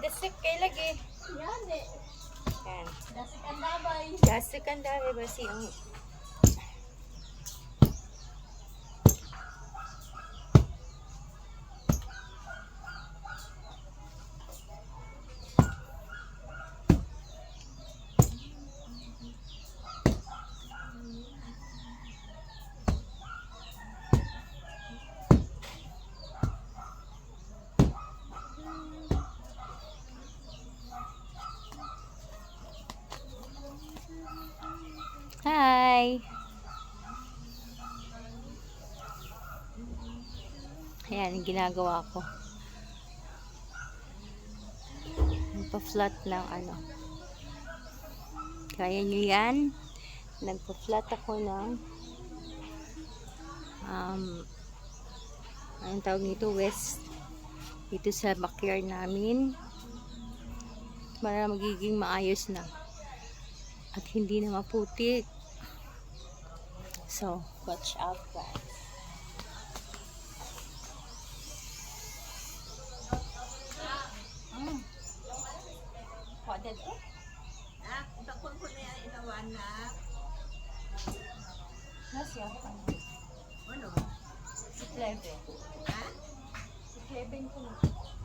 dasik kay lagi. Yan eh. Yan. Dasik ang dabay. Dasik ang dabay ba siya? Hi! Ayan, yung ginagawa ko. Nagpa-flat ng ano. Kaya nyo yan? Nagpa-flat ako ng um, anong tawag nito? West. Dito sa backyard namin. Para magiging maayos na at hindi na maputik. So, watch out guys. Mm. Did it? Ah, bakul ko na yan inawan na. Nasya pa. Ano? Si Cleve. Ha? Si Cleve ko ko na